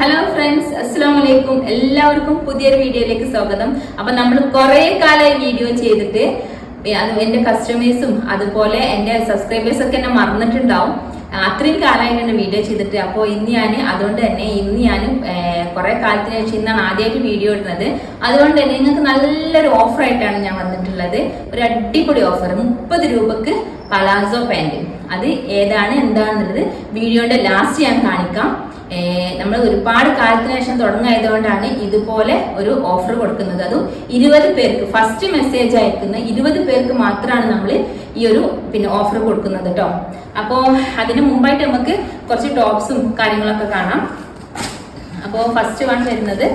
Hello friends അസ്സാം വലൈക്കും എല്ലാവർക്കും പുതിയൊരു വീഡിയോയിലേക്ക് സ്വാഗതം. അപ്പൊ നമ്മൾ കുറെ കാലമായി വീഡിയോ ചെയ്തിട്ട് അത് എന്റെ കസ്റ്റമേഴ്സും അതുപോലെ എന്റെ സബ്സ്ക്രൈബേഴ്സ് ഒക്കെ എന്നെ മറന്നിട്ടുണ്ടാവും. അത്രയും കാലമായിട്ടാണ് വീഡിയോ ചെയ്തിട്ട്. അപ്പോൾ ഇന്ന് ഞാൻ അതുകൊണ്ട് തന്നെ ഇന്ന് ഞാൻ കുറെ കാലത്തിന് ശേഷം ഇന്നാണ് ആദ്യമായിട്ട് വീഡിയോ ഇടുന്നത്. അതുകൊണ്ട് തന്നെ നിങ്ങൾക്ക് നല്ലൊരു ഓഫർ ആയിട്ടാണ് ഞാൻ വന്നിട്ടുള്ളത്. ഒരു അടിപൊളി ഓഫർ മുപ്പത് രൂപക്ക് പലാസോ പാന്റ് അത് ഏതാണ് എന്താണെന്നുള്ളത് വീഡിയോയുടെ ലാസ്റ്റ് ഞാൻ കാണിക്കാം. നമ്മൾ ഒരുപാട് കാലത്തിന് ശേഷം തുടങ്ങായതുകൊണ്ടാണ് ഇതുപോലെ ഒരു ഓഫർ കൊടുക്കുന്നത്. അതും ഇരുപത് പേർക്ക് ഫസ്റ്റ് മെസ്സേജ് അയക്കുന്ന ഇരുപത് പേർക്ക് മാത്രമാണ് നമ്മൾ ഈ ഒരു പിന്നെ ഓഫർ കൊടുക്കുന്നത് കേട്ടോ അപ്പോൾ അതിന് മുമ്പായിട്ട് നമുക്ക് കുറച്ച് ടോപ്സും കാര്യങ്ങളൊക്കെ കാണാം. അപ്പോൾ ഫസ്റ്റ് വൺ വരുന്നത്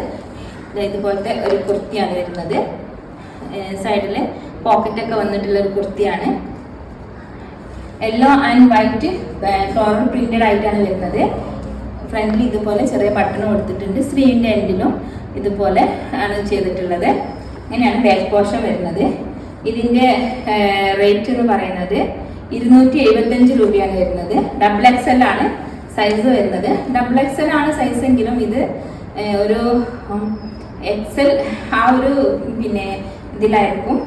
ഇതുപോലത്തെ ഒരു കുർത്തിയാണ് വരുന്നത്. സൈഡിൽ പോക്കറ്റൊക്കെ വന്നിട്ടുള്ള ഒരു കുർത്തിയാണ്. Yellow and white floral printed ആയിട്ടാണ് വരുന്നത്. ഫ്രണ്ടിൽ ഇതുപോലെ ചെറിയ ബട്ടൺ കൊടുത്തിട്ടുണ്ട്. സ്ലീവിന്റെ എൻഡിലും ഇതുപോലെ ആണ് ചെയ്തിട്ടുള്ളത്. ഇങ്ങനെയാണ് ബാക്ക് പോർഷൻ വരുന്നത്. ഇതിന്റെ റേറ്റ് എന്ന് പറയുന്നത് ഇരുന്നൂറ്റി എഴുപത്തഞ്ച് രൂപയാണ് വരുന്നത്. ഡബിൾ എക്സ് എൽ ആണ്. സൈസ് വരുന്നത്. ഡബിൾ എക്സ് എൽ ആണ് സൈസ് എങ്കിലും ഇത് ഒരു എക്സൽ ആ ഒരു പിന്നെ ഇതിലായിരിക്കും.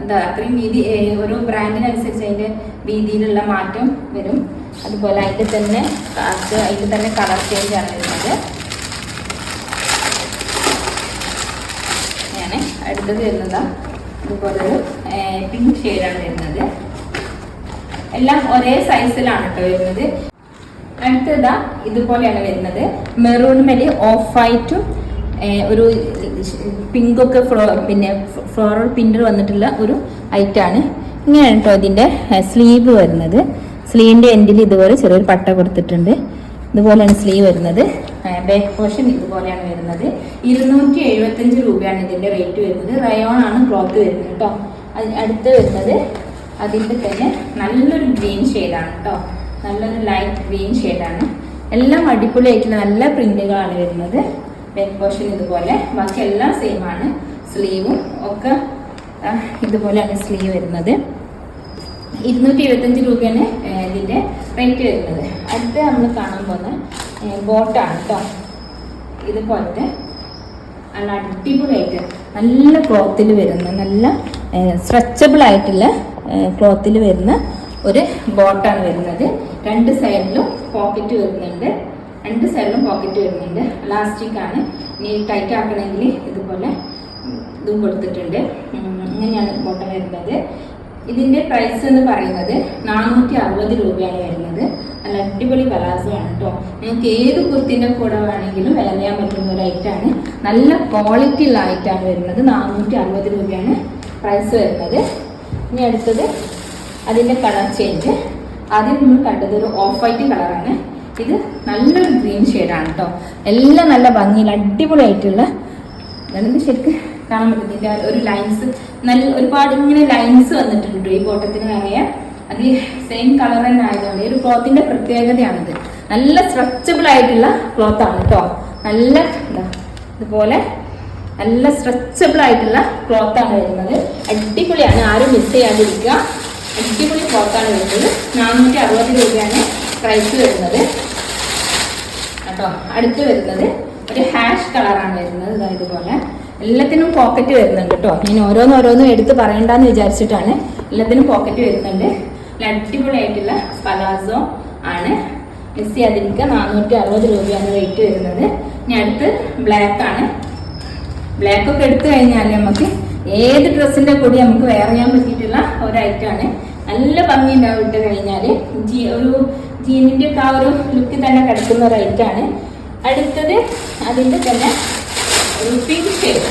എന്താ അത്രയും വീതി ഒരു ബ്രാൻഡിനനുസരിച്ച് അതിന്റെ വീതിയിലുള്ള മാറ്റം വരും. അതുപോലെ അതിന്റെ തന്നെ അതിന്റെ തന്നെ കളർ ചേഞ്ച് ആണ് വരുന്നത്. അടുത്തത് വരുന്നത്. അതുപോലെ ഒരു പിങ്ക് ഷെയ്ഡാണ് വരുന്നത്. എല്ലാം ഒരേ സൈസിലാണ് കേട്ടോ വരുന്നത്. അടുത്തതാ ഇതുപോലെയാണ് വരുന്നത്. മെറൂൺ മേലെ ഓഫ് വൈറ്റും ഒരു പിങ്കൊക്കെ ഫ്ലോ പിന്നെ ഫ്ലോറൽ പിന്റർ വന്നിട്ടുള്ള ഒരു ഐറ്റാണ് ഇങ്ങനെയാണ് കേട്ടോ ഇതിന്റെ സ്ലീവ് വരുന്നത്. സ്ലീവിന്റെ എൻഡിൽ ഇതുപോലെ ചെറിയൊരു പട്ട കൊടുത്തിട്ടുണ്ട്. ഇതുപോലെയാണ് സ്ലീവ് വരുന്നത്. ബാക്ക് പോർഷൻ ഇതുപോലെയാണ് വരുന്നത്. ഇരുന്നൂറ്റി എഴുപത്തഞ്ച് രൂപയാണ് ഇതിന്റെ റേറ്റ് വരുന്നത്. റയോൺ ആണ് ക്ലോത്ത് വരുന്നത് കേട്ടോ അടുത്ത് വരുന്നത് അതിന്റെ തന്നെ നല്ലൊരു ഗ്രീൻ ഷെയ്ഡാണ് കേട്ടോ നല്ലൊരു ലൈറ്റ് ഗ്രീൻ ഷെയ്ഡാണ് എല്ലാം അടിപൊളിയായിട്ടുള്ള നല്ല പ്രിന്റുകളാണ് വരുന്നത്. ബാക്ക് പോർഷൻ ഇതുപോലെ. ബാക്കി എല്ലാം സെയിം ആണ്. സ്ലീവും ഒക്കെ ഇതുപോലെയാണ് സ്ലീവ് വരുന്നത്. ഇരുന്നൂറ്റി എഴുപത്തഞ്ച് രൂപയാണ് ഇതിന്റെ റേറ്റ് വരുന്നത്. അടുത്ത് നമ്മൾ കാണാൻ പോകുന്ന ബോട്ടാണ് കേട്ടോ ഇതുപോലത്തെ നല്ല അടിപൊളിയായിട്ട് നല്ല ക്ലോത്തിൽ വരുന്ന നല്ല സ്ട്രെച്ചബിൾ ആയിട്ടുള്ള ക്ലോത്തിൽ വരുന്ന ഒരു ബോട്ടാണ് വരുന്നത്. രണ്ട് സൈഡിലും പോക്കറ്റ് വരുന്നുണ്ട്. രണ്ട് സൈഡിലും പോക്കറ്റ് വരുന്നുണ്ട്. ലാസ്റ്റിക് ആണ്. ഇനി ടൈറ്റ് ആക്കണമെങ്കിൽ ഇതുപോലെ ഇതും കൊടുത്തിട്ടുണ്ട്. ഇങ്ങനെയാണ് ബോട്ടം വരുന്നത്. ഇതിന്റെ പ്രൈസ് എന്ന് പറയുന്നത് നാനൂറ്റി അറുപത് രൂപയാണ് വരുന്നത്. നല്ല അടിപൊളി പലാസമാണ് കേട്ടോ നിങ്ങൾക്ക് ഏത് കുർത്തിന്റെ കൂടെ വേണമെങ്കിലും വെയർ ചെയ്യാൻ പറ്റുന്ന ഒരു ഐറ്റാണ് നല്ല ക്വാളിറ്റി ഉള്ള ഐറ്റാണ് വരുന്നത്. നാനൂറ്റി അറുപത് രൂപയാണ് പ്രൈസ് വരുന്നത്. ഇനി അടുത്തത് അതിന്റെ കളർ ചേഞ്ച് ആദ്യം നമ്മൾ കണ്ടത് ഒരു ഓഫ് വൈറ്റ് കളറാണ് ഇത് നല്ലൊരു ഗ്രീൻ ഷെയ്ഡാണ് കേട്ടോ എല്ലാം നല്ല ഭംഗിയിൽ അടിപൊളിയായിട്ടുള്ള അതായത് ശരിക്ക് കാണാൻ പറ്റും ഒരു ലൈൻസ് നല്ല ഒരുപാട് ഇങ്ങനെ ലൈൻസ് വന്നിട്ടുണ്ട് ഈ ബോട്ടത്തിന് നിറയെ അത് സെയിം കളർ തന്നെ ആയതുകൊണ്ട് ഒരു ക്ലോത്തിന്റെ പ്രത്യേകതയാണിത്. നല്ല സ്ട്രെച്ചബിൾ ആയിട്ടുള്ള ക്ലോത്താണ് കേട്ടോ നല്ല ഇതുപോലെ നല്ല സ്ട്രെച്ചബിൾ ആയിട്ടുള്ള ക്ലോത്ത് ആണ് വരുന്നത്. അടിപൊളിയാണ്. ആരും മിസ് ചെയ്യാതിരിക്കുക. അടിപൊളി ക്ലോത്ത് ആണ് വരുന്നത്. നാനൂറ്റി അറുപത് രൂപയാണ് പ്രൈസ് വരുന്നത്. കേട്ടോ? അടുത്ത് വരുന്നത് ഒരു ഹാഷ് കളറാണ് വരുന്നത്. ഇതാ ഇതുപോലെ. എല്ലാത്തിനും പോക്കറ്റ് വരുന്നുണ്ട് കേട്ടോ. ഞാൻ ഓരോന്ന് ഓരോന്നും എടുത്ത് പറയണ്ടെന്ന് വിചാരിച്ചിട്ടാണ് എല്ലാത്തിനും പോക്കറ്റ് വരുന്നുണ്ട്. അടിപൊളിയായിട്ടുള്ള പലാസോ ആണ്. മിസ് ചെയ്യാതിരിക്കുക. നാനൂറ്റി അറുപത് രൂപയാണ് റേറ്റ് വരുന്നത്. ഇനി അടുത്ത് ബ്ലാക്ക് ആണ്. ബ്ലാക്ക് ഒക്കെ എടുത്തു കഴിഞ്ഞാൽ നമുക്ക് ഏത് ഡ്രസ്സിന്റെ കൂടി നമുക്ക് വെയർ ചെയ്യാൻ പറ്റിയിട്ടുള്ള ഒരു ഐറ്റമാണ് നല്ല ഭംഗി ഉണ്ടാവും ഇട്ട് കഴിഞ്ഞാൽ ജീ ഒരു ജീനിന്റെ ഒക്കെ ആ ഒരു ലുക്ക് തന്നെ കിടക്കുന്ന ഒരു ഐറ്റാണ് അടുത്തത് അതിന്റെ തന്നെ ഒരു പിങ്ക് ഷെയ്ഡ്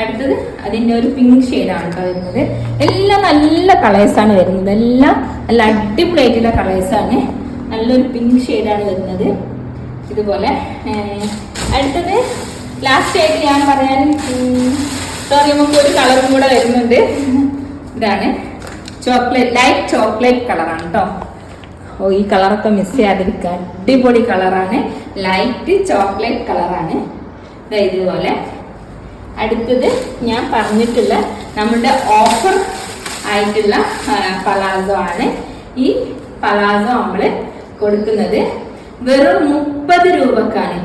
അടുത്തത് അതിന്റെ ഒരു പിങ്ക് ഷെയ്ഡാണ് കേട്ടോ വരുന്നത്. എല്ലാം നല്ല കളേഴ്സാണ് വരുന്നത്. എല്ലാം നല്ല അടിപൊളിയായിട്ടുള്ള കളേഴ്സാണ് നല്ലൊരു പിങ്ക് ഷെയ്ഡാണ് വരുന്നത്. ഇതുപോലെ അടുത്തത് ലാസ്റ്റ് ആയിട്ട് ഞാൻ പറയാൻ സോറി നമുക്ക് ഒരു കളറും കൂടെ വരുന്നുണ്ട്. ഇതാണ്. ചോക്ലേറ്റ് ലൈറ്റ് ചോക്ലേറ്റ് കളറാണ് കേട്ടോ ഓ ഈ കളറൊക്കെ മിസ് ചെയ്യാതിരിക്കുക അടിപൊളി കളറാണ് ലൈറ്റ് ചോക്ലേറ്റ് കളറാണ് ഇതാ ഇതുപോലെ. അടുത്തത് ഞാൻ പറഞ്ഞിട്ടുള്ള നമ്മുടെ ഓഫർ ആയിട്ടുള്ള പലാസോ ആണ്. ഈ പലാസോ നമ്മൾ കൊടുക്കുന്നത് വെറും മുപ്പത് രൂപക്കാണ്.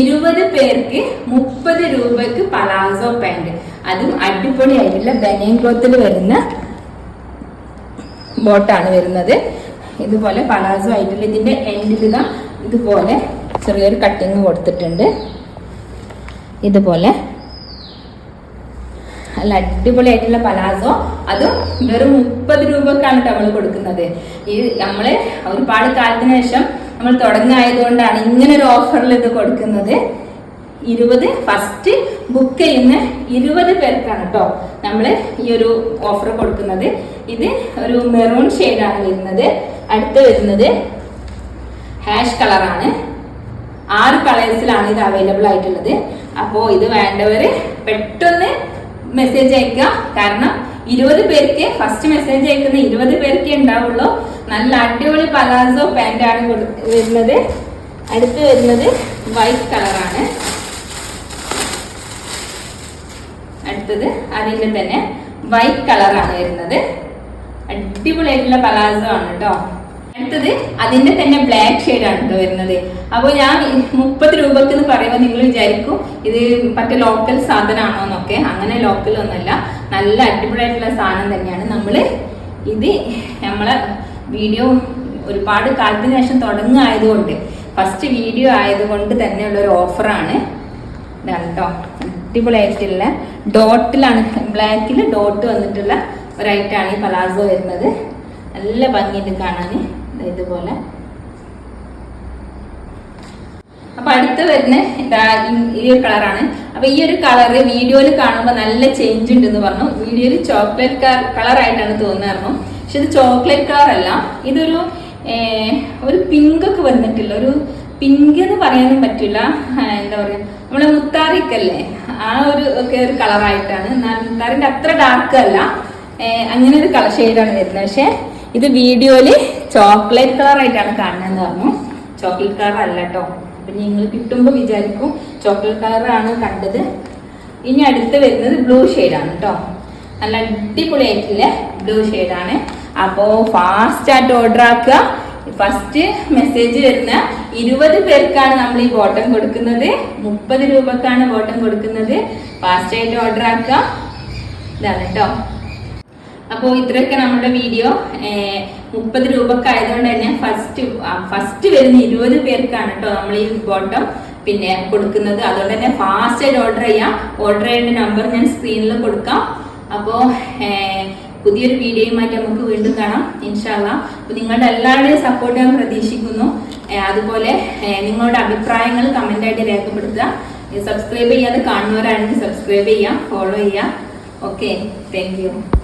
ഇരുപത് പേർക്ക് മുപ്പത് രൂപക്ക് പലാസോ പാന്റ്. അതും അടിപൊളിയായിട്ടുള്ള ബനിയൻ ക്ലോത്തിൽ വരുന്ന ബോട്ടാണ് വരുന്നത്. ഇതുപോലെ പലാസോ ആയിട്ടുള്ള ഇതിന്റെ എൻഡിൽ ഇതാ ഇതുപോലെ ചെറിയൊരു കട്ടിങ് കൊടുത്തിട്ടുണ്ട്. ഇതുപോലെ നല്ല അടിപൊളിയായിട്ടുള്ള പലാസോ. അത് വെറും മുപ്പത് രൂപക്കാണ് നമ്മൾ കൊടുക്കുന്നത്. ഈ നമ്മൾ ഒരുപാട് കാലത്തിന് ശേഷം നമ്മൾ തുടങ്ങായതുകൊണ്ടാണ് ഇങ്ങനെ ഒരു ഓഫറിൽ ഇത് കൊടുക്കുന്നത്. ഇരുപത് ഫസ്റ്റ് ബുക്ക് ചെയ്യുന്ന ഇരുപത് പേർക്കാണ് കേട്ടോ നമ്മൾ ഈ ഒരു ഓഫർ കൊടുക്കുന്നത്. ഇത് ഒരു മെറൂൺ ഷെയ്ഡാണ് വരുന്നത്. അടുത്ത് വരുന്നത് ഹാഷ് കളറാണ് ആറ് കളേഴ്സിലാണ് ഇത് അവൈലബിൾ ആയിട്ടുള്ളത്. അപ്പോൾ ഇത് വേണ്ടവർ പെട്ടെന്ന് മെസ്സേജ് അയക്കുക കാരണം ഇരുപത് പേർക്ക് ഫസ്റ്റ് മെസ്സേജ് അയക്കുന്ന ഇരുപത് പേർക്കേ ഉണ്ടാവുള്ളൂ. നല്ല അടിപൊളി പലാസോ പാന്റാണ് വരുന്നത്. അടുത്ത് വരുന്നത് വൈറ്റ് കളറാണ് അടുത്തത് അതിന്റെ തന്നെ വൈറ്റ് കളറാണ് വരുന്നത്. അടിപൊളിയായിട്ടുള്ള പലാസോ ആണ് കേട്ടോ അടുത്തത് അതിന്റെ തന്നെ ബ്ലാക്ക് ഷെയ്ഡ് ആണ് കേട്ടോ വരുന്നത്. അപ്പോൾ ഞാൻ മുപ്പത് രൂപക്ക് എന്ന് പറയുമ്പോൾ നിങ്ങൾ വിചാരിക്കും ഇത് മറ്റേ ലോക്കൽ സാധനമാണോ എന്നൊക്കെ അങ്ങനെ ലോക്കൽ ഒന്നല്ല നല്ല അടിപൊളിയായിട്ടുള്ള സാധനം തന്നെയാണ് നമ്മൾ ഇത് നമ്മളെ വീഡിയോ ഒരുപാട് കാലത്തിന് ശേഷം തുടങ്ങായതുകൊണ്ട് ഫസ്റ്റ് വീഡിയോ ആയതുകൊണ്ട് തന്നെയുള്ള ഒരു ഓഫറാണ് ഇതാണ് കേട്ടോ അടിപൊളിയായിട്ടുള്ള ഡോട്ടിലാണ് ബ്ലാക്കിൽ ഡോട്ട് വന്നിട്ടുള്ള ഒരൈറ്റാണ് ഈ പലാസോ വരുന്നത്. നല്ല ഭംഗിയുണ്ട് കാണാൻ. ഇതുപോലെ അപ്പൊ അടുത്ത് വരുന്ന ഇതാ ഈ- ഒരു കളറാണ്. അപ്പൊ ഈ ഒരു കളറ് വീഡിയോയിൽ കാണുമ്പോൾ നല്ല ചേഞ്ച് ഉണ്ടെന്ന് പറഞ്ഞു. വീഡിയോയിൽ ചോക്ലേറ്റ് കളർ ആയിട്ടാണ് തോന്നുന്നു പക്ഷെ ഇത് ചോക്ലേറ്റ് കളർ അല്ല ഇതൊരു ഒരു പിങ്ക് ഒക്കെ വന്നിട്ടില്ല. ഒരു പിങ്ക് എന്ന് പറയാനും പറ്റില്ല. എന്താ പറയുക നമ്മളെ മുത്താറിക്കല്ലേ? ആ ഒരു ഒക്കെ ഒരു കളറായിട്ടാണ്. എന്നാൽ മുത്താറിന്റെ അത്ര ഡാർക്ക് അല്ല. അങ്ങനെ ഒരു കളർ ഷെയ്ഡാണ് വരുന്നത്. പക്ഷേ ഇത് വീഡിയോയിൽ ചോക്ലേറ്റ് കളറായിട്ടാണ് കാണുന്നതെന്ന് പറഞ്ഞു. ചോക്ലേറ്റ് കളർ അല്ല കേട്ടോ. അപ്പൊ നിങ്ങൾ കിട്ടുമ്പോൾ വിചാരിക്കും ചോക്ലേറ്റ് കളറാണ് കണ്ടത്. ഇനി അടുത്ത് വരുന്നത് ബ്ലൂ ആണ് കേട്ടോ നല്ല അടിപൊളിയായിട്ടുള്ള ബ്ലൂ ആണ്. അപ്പോൾ ഫാസ്റ്റ് ആയിട്ട് ഓർഡർ ആക്കുക. ഫസ്റ്റ് മെസ്സേജ് വരുന്ന ഇരുപത് പേർക്കാണ് നമ്മൾ ഈ ബോട്ടം കൊടുക്കുന്നത്. മുപ്പത് രൂപക്കാണ് ബോട്ടം കൊടുക്കുന്നത്. ഫാസ്റ്റായിട്ട് ഓർഡർ ആക്കുക. ഇതാണ് കേട്ടോ അപ്പോൾ ഇത്രയൊക്കെ നമ്മുടെ വീഡിയോ. മുപ്പത് രൂപക്ക് ആയതുകൊണ്ട് തന്നെ ഫസ്റ്റ് ഫസ്റ്റ് വരുന്ന ഇരുപത് പേർക്കാണ് കേട്ടോ നമ്മൾ ഈ ബോട്ടം പിന്നെ കൊടുക്കുന്നത്. അതുകൊണ്ട് തന്നെ ഫാസ്റ്റായിട്ട് ഓർഡർ ചെയ്യാം. ഓർഡർ ചെയ്യേണ്ട നമ്പർ ഞാൻ സ്ക്രീനിൽ കൊടുക്കാം. അപ്പോൾ പുതിയൊരു വീഡിയോയുമായിട്ട് നമുക്ക് വീണ്ടും കാണാം. ഇൻഷാല്ല അപ്പോൾ നിങ്ങളുടെ എല്ലാവരുടെയും സപ്പോർട്ട് ഞാൻ പ്രതീക്ഷിക്കുന്നു. അതുപോലെ നിങ്ങളുടെ അഭിപ്രായങ്ങൾ കമന്റായിട്ട് രേഖപ്പെടുത്തുക. സബ്സ്ക്രൈബ് ചെയ്യാതെ കാണുന്നവരാണെങ്കിൽ സബ്സ്ക്രൈബ് ചെയ്യാം ഫോളോ ചെയ്യാം. Okay thank